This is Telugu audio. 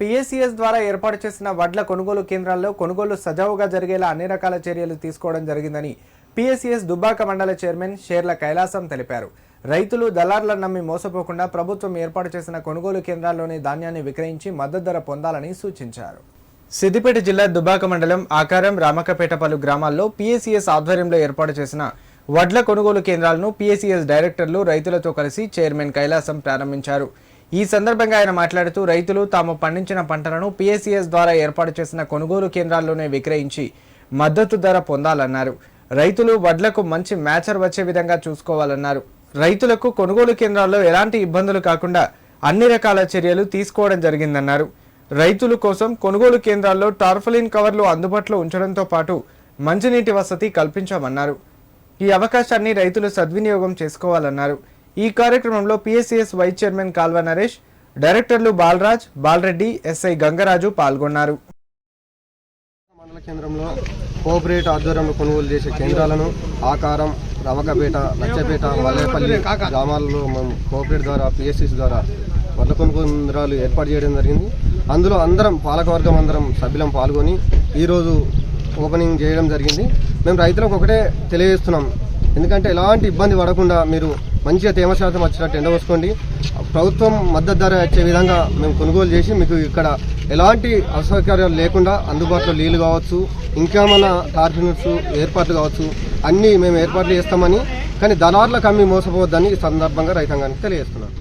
పిఎస్సిఎస్ ద్వారా ఏర్పాటు చేసిన వడ్ల కొనుగోలు కేంద్రాల్లో కొనుగోలు సజావుగా జరిగేలా అన్ని రకాల చర్యలు తీసుకోవడం జరిగిందని పిఎస్సిఎస్ దుబ్బాక మండల చైర్మన్ షేర్ల కైలాసం తెలిపారు. రైతులు దళార్లను నమ్మి మోసపోకుండా ప్రభుత్వం ఏర్పాటు చేసిన కొనుగోలు కేంద్రాల్లోని ధాన్యాన్ని విక్రయించి మద్దతు ధర పొందాలని సూచించారు. సిద్దిపేట జిల్లా దుబ్బాక మండలం ఆకారం రామకపేట పలు గ్రామాల్లో పిఎస్సిఎస్ ఆధ్వర్యంలో ఏర్పాటు చేసిన వడ్ల కొనుగోలు కేంద్రాలను పిఎస్సిఎస్ డైరెక్టర్లు రైతులతో కలిసి చైర్మన్ కైలాసం ప్రారంభించారు. ఈ సందర్భంగా ఆయన మాట్లాడుతూ రైతులు తాము పండించిన పంటలను పిఎస్సిఎస్ ద్వారా ఏర్పాటు చేసిన కొనుగోలు కేంద్రాల్లోనే విక్రయించి మద్దతు ధర పొందాలన్నారు. రైతులు వడ్లకు మంచి మ్యాచర్ వచ్చే విధంగా చూసుకోవాలన్నారు. రైతులకు కొనుగోలు కేంద్రాల్లో ఎలాంటి ఇబ్బందులు కాకుండా అన్ని రకాల చర్యలు తీసుకోవడం జరిగిందన్నారు. రైతుల కోసం కొనుగోలు కేంద్రాల్లో టార్ఫలిన్ కవర్లు అందుబాటులో ఉంచడంతో పాటు మంచినీటి వసతి కల్పించామన్నారు. ఈ అవకాశాన్ని రైతులు సద్వినియోగం చేసుకోవాలన్నారు. ఈ కార్యక్రమంలో PSCS vice chairman Kalva Naresh డైరెక్టర్లు బాలరాజ్ బాలరెడ్డి ఎస్ఐ గంగరాజు పాల్గొన్నారు. మండల కేంద్రంలో కోఆపరేట్ ఆధ్వర్యంలో కొనుగోలు చేసే కేంద్రాలను ఆకారం రవకపేట లచ్చపేట మల్లేపల్లి గ్రామాలలో మేము కోఆపరేట్ ద్వారా పిఎస్సిస్ ద్వారా వడ్ల కొనుగోలు కేంద్రాలు ఏర్పాటు చేయడం జరిగింది. అందులో అందరం పాలకవర్గం అందరం సభ్యులం పాల్గొని ఈరోజు ఓపెనింగ్ చేయడం జరిగింది. మేము రైతులకు ఒకటే తెలియజేస్తున్నాం. ఎందుకంటే ఎలాంటి ఇబ్బంది పడకుండా మీరు మంచిగా తేమ శాతం వచ్చినట్టు ఎండవసుకోండి ప్రభుత్వం మద్దతు ధర వచ్చే విధంగా మేము కొనుగోలు చేసి మీకు ఇక్కడ ఎలాంటి అసౌకర్యాలు లేకుండా అందుబాటులో నీళ్ళు కావచ్చు ఇంకా మన టార్ఫినర్స్ ఏర్పాట్లు కావచ్చు అన్నీ మేము ఏర్పాట్లు చేస్తామని కానీ దళార్లకు కమ్మి మోసపోవద్దని ఈ సందర్భంగా రైతాంగానికి తెలియజేస్తున్నాం.